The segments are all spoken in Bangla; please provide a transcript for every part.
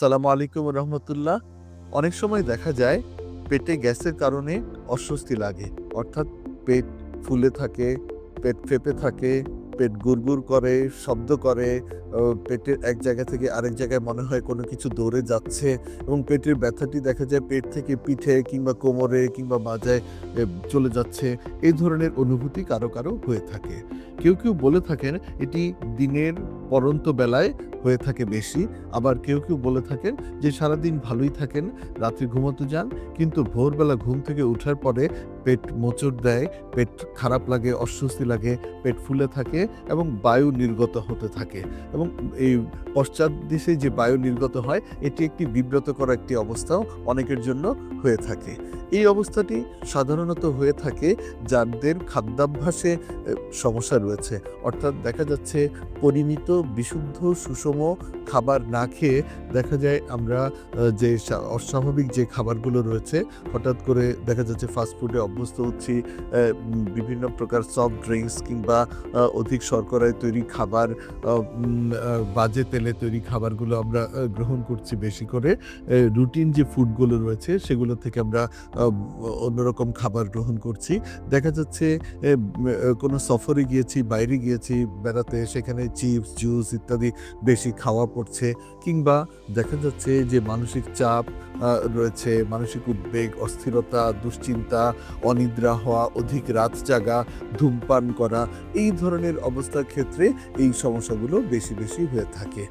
আসসালামু আলাইকুম রহমতুল্লাহ। অনেক সময় দেখা যায় পেটে গ্যাসের কারণে অস্বস্তি লাগে। অর্থাৎ পেট ফুলে থাকে, পেট ফেপে থাকে, পেট গুড়গুড় করে, শব্দ করে পেটের এক জায়গা থেকে আরেক জায়গায় মনে হয় কোনো কিছু দৌড়ে যাচ্ছে এবং পেটের ব্যথাটি দেখা যায় পেট থেকে পিঠে কিংবা কোমরে কিংবা মাজায় চলে যাচ্ছে। এই ধরনের অনুভূতি কারও কারও হয়ে থাকে। কেউ কেউ বলে থাকেন, এটি দিনের পরন্ত বেলায় হয়ে থাকে বেশি। আবার কেউ কেউ বলে থাকেন যে সারাদিন ভালোই থাকেন, রাত্রে ঘুমাতে যান, কিন্তু ভোরবেলা ঘুম থেকে উঠার পরে পেট মোচড় দেয়, পেট খারাপ লাগে, অস্বস্তি লাগে, পেট ফুলে থাকে এবং বায়ু নির্গত হতে থাকে। এবং এই পশ্চাৎ দিশে যে বায়ু নির্গত হয়, এটি একটি বিব্রতকর একটি অবস্থাও অনেকের জন্য হয়ে থাকে। এই অবস্থাটি সাধারণত হয়ে থাকে যাদের খাদ্যাভ্যাসে সমস্যা রয়েছে। অর্থাৎ দেখা যাচ্ছে পরিমিত, বিশুদ্ধ, সুষম খাবার না খেয়ে দেখা যায় আমরা যে অস্বাভাবিক যে খাবারগুলো রয়েছে, হঠাৎ করে দেখা যাচ্ছে ফাস্টফুডে অভ্যস্ত হচ্ছি বিভিন্ন প্রকার সফট ড্রিঙ্কস কিংবা অধিক শর্করায় তৈরি খাবার বাজে তেলে তৈরি খাবারগুলো আমরা গ্রহণ করছি বেশি করে। রুটিন যে ফুডগুলো রয়েছে সেগুলো থেকে আমরা অন্যরকম খাবার গ্রহণ করছি। দেখা যাচ্ছে কোনো সফরে গিয়েছি, বাইরে গিয়েছি, বেড়াতে, সেখানে চিপস জুস ইত্যাদি বেশি খাওয়া পড়ছে কিংবা দেখা যাচ্ছে যে মানসিক চাপ রয়েছে, মানসিক উদ্বেগ, অস্থিরতা, দুশ্চিন্তা অনিদ্রা হওয়া, অধিক রাত জাগা, ধূমপান করা, এই ধরনের অবস্থার ক্ষেত্রে এই সমস্যাগুলো বেশি বেশি হয়ে থাকে।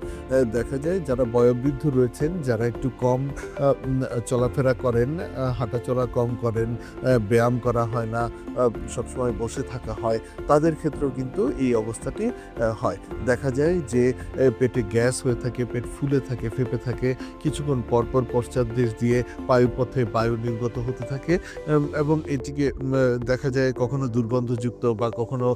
দেখা যায় যারা বয়োবৃদ্ধ রয়েছেন, যারা একটু কম চলাফেরা করেন হাঁটাচলা কম করেন ব্যায়াম করা হয় না সবসময় বসে থাকা হয়, তাদের ক্ষেত্রেও কিন্তু এই অবস্থাটি হয়। দেখা যায় যে পেটে গ্যাস হয়ে থাকে, পেট ফুলে থাকে, ফেপে থাকে, কিছুক্ষণ পরপর পশ্চাৎদেশ দিয়ে বায়ুপথে বায়ু নির্গত হতে থাকে এবং এটিকে দেখা যায় কখনো দুর্গন্ধযুক্ত বা কখনো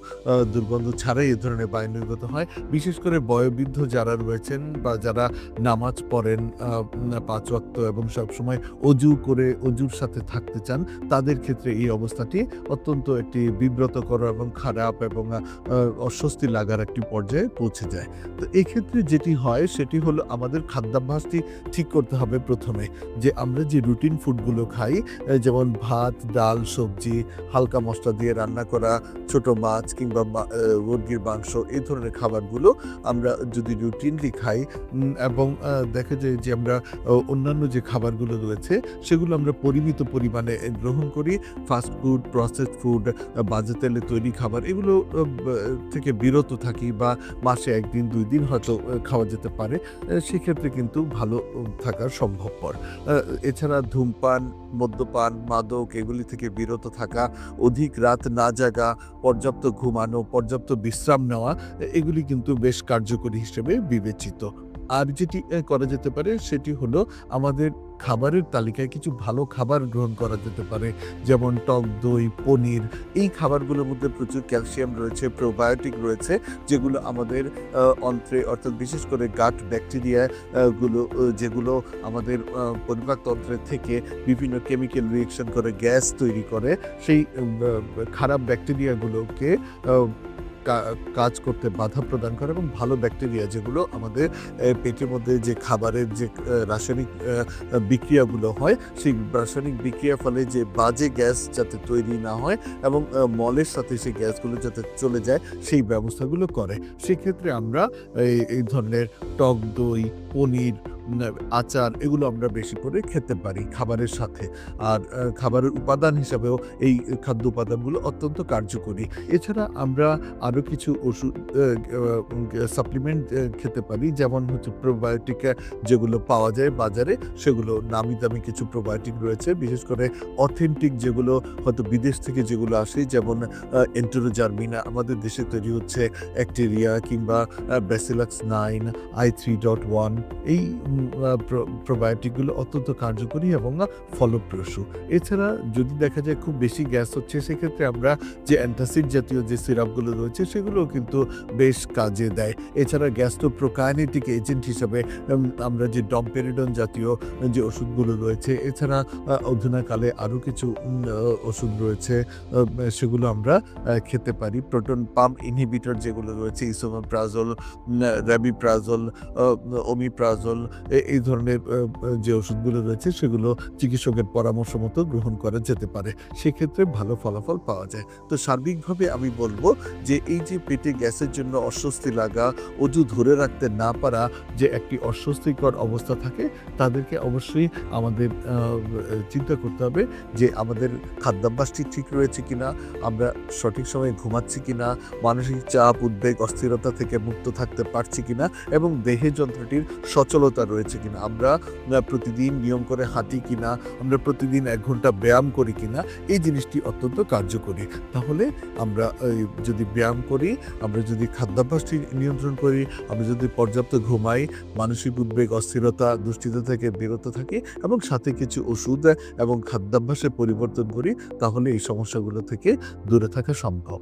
দুর্গন্ধ ছাড়াই এ ধরনের বায়ু নির্গত হয়। বিশেষ করে বয়োবৃদ্ধ যারা রয়েছেন বা যারা নামাজ পড়েন আহ, পাঁচ ওয়াক্ত এবং সবসময় অজু করে অজুর সাথে থাকতে চান তাদের ক্ষেত্রে এই অবস্থাটি অত্যন্ত একটি বিব্রতকর এবং খারাপ এবং অস্বস্তি লাগার একটি পর্যায়ে পৌঁছে যায়। তো এক্ষেত্রে যেটি হয় সেটি হলো আমাদের খাদ্যাভ্যাসটি ঠিক করতে হবে প্রথমে। যে আমরা যে রুটিন ফুডগুলো খাই যেমন ভাত ডাল সবজি হালকা মশলা দিয়ে রান্না করা ছোট মাছ কিংবা মুরগির মাংস এই ধরনের খাবারগুলো আমরা যদি রুটিনলি খাই এবং দেখা যায় যে আমরা অন্যান্য যে খাবারগুলো রয়েছে সেগুলো আমরা পরিমিত পরিমাণে গ্রহণ করি। ফাস্ট ফুড প্রসেসড ফুড বাজে তেলে তৈরি খাবার এগুলো থেকে বিরত থাকি বা মাসে একদিন দুই দিন হয়তো খাওয়া যেতে পারে। সেক্ষেত্রে কিন্তু ভালো উম, থাকা সম্ভবপর। এছাড়া ধূমপান মদ্যপান, মাদক এগুলি থেকে বিরত থাকা, অধিক রাত না জাগা, পর্যাপ্ত ঘুমানো, পর্যাপ্ত বিশ্রাম নেওয়া, এগুলি কিন্তু বেশ কার্যকরী হিসেবে বিবেচিত। আর যেটি করা যেতে পারে সেটি হলো আমাদের খাবারের তালিকায় কিছু ভালো খাবার গ্রহণ করা যেতে পারে, যেমন টক দই, পনির। এই খাবারগুলোর মধ্যে প্রচুর ক্যালসিয়াম রয়েছে, প্রোবায়োটিক রয়েছে, যেগুলো আমাদের অন্ত্রে, অর্থাৎ বিশেষ করে গাট ব্যাকটেরিয়া গুলো যেগুলো আমাদের পরিপাকতন্ত্রের থেকে বিভিন্ন কেমিক্যাল রিয়েকশন করে, গ্যাস তৈরি করে, সেই খারাপ ব্যাকটেরিয়াগুলোকে কাজ করতে বাধা প্রদান করে এবং ভালো ব্যাকটেরিয়া যেগুলো আমাদের পেটের মধ্যে যে খাবারের যে রাসায়নিক বিক্রিয়াগুলো হয়, সেই রাসায়নিক বিক্রিয়ার ফলে যে বাজে গ্যাস যাতে তৈরি না হয় এবং মলের সাথে সেই গ্যাসগুলো যাতে চলে যায়, সেই ব্যবস্থাগুলো করে। সেক্ষেত্রে আমরা এই এই ধরনের টক দই পনির আচার এগুলো আমরা বেশি করে খেতে পারি খাবারের সাথে। আর খাবারের উপাদান হিসাবেও এই খাদ্য উপাদানগুলো অত্যন্ত কার্যকরী। এছাড়া আমরা আরও কিছু ওষুধ সাপ্লিমেন্ট খেতে পারি। যেমন হচ্ছে প্রোবায়োটিক যেগুলো পাওয়া যায় বাজারে, সেগুলো নামি দামি কিছু প্রোবায়োটিক রয়েছে। বিশেষ করে অথেন্টিক যেগুলো হয়তো বিদেশ থেকে যেগুলো আসে, যেমন এন্টোরোজার্মিনা আমাদের দেশে তৈরি হচ্ছে অ্যাক্টেরিয়া কিংবা ব্যাসিলাক্স nine I three dot one এই প্রোবায়োটিকগুলো অত্যন্ত কার্যকরী এবং ফলপ্রসূ। এছাড়া যদি দেখা যায় খুব বেশি গ্যাস হচ্ছে, সেক্ষেত্রে আমরা যে অ্যান্টাসিড জাতীয় যে সিরাপগুলো রয়েছে সেগুলো কিন্তু বেশ কাজে দেয়। এছাড়া গ্যাস্ট্রোপ্রোকাইনেটিক এজেন্ট হিসাবে আমরা যে ডম্পেরিডন জাতীয় যে ওষুধগুলো রয়েছে, এছাড়া অধুনাকালে আরও কিছু ওষুধ রয়েছে সেগুলো আমরা খেতে পারি। প্রোটন পাম্প ইনহিবিটর যেগুলো রয়েছে, ইসোমাপ্রাজল র্যাবিপ্রাজল ওমি অ্যামিপ্রাজল এই ধরনের যে ওষুধগুলো রয়েছে সেগুলো চিকিৎসকের পরামর্শ মতো গ্রহণ করা যেতে পারে। সেক্ষেত্রে ভালো ফলাফল পাওয়া যায়। তো সার্বিকভাবে আমি বলব যে এই যে পেটে গ্যাসের জন্য অস্বস্তি লাগা, অজু ধরে রাখতে না পারা যে একটি অস্বস্তিকর অবস্থা থাকে, তাদেরকে অবশ্যই আমাদের চিন্তা করতে হবে যে আমাদের খাদ্যাভ্যাসটি ঠিক রয়েছে কিনা, আমরা সঠিক সময়ে ঘুমাচ্ছি কিনা, মানসিক চাপ, উদ্বেগ, অস্থিরতা থেকে মুক্ত থাকতে পারছি কিনা এবং দেহে যন্ত্রটির সচলতা রয়েছে কিনা? আমরা প্রতিদিন নিয়ম করে হাঁটি কিনা? আমরা প্রতিদিন এক ঘণ্টা ব্যায়াম করি কিনা? এই জিনিসটি অত্যন্ত কার্যকরী। তাহলে আমরা যদি ব্যায়াম করি, আমরা যদি খাদ্যাভ্যাসটি নিয়ন্ত্রণ করি, আমরা যদি পর্যাপ্ত ঘুমাই, মানসিক উদ্বেগ, অস্থিরতা, দুশ্চিন্তা থেকে বিরত থাকি এবং সাথে কিছু ওষুধ এবং খাদ্যাভ্যাসে পরিবর্তন করি, তাহলে এই সমস্যাগুলো থেকে দূরে থাকা সম্ভব।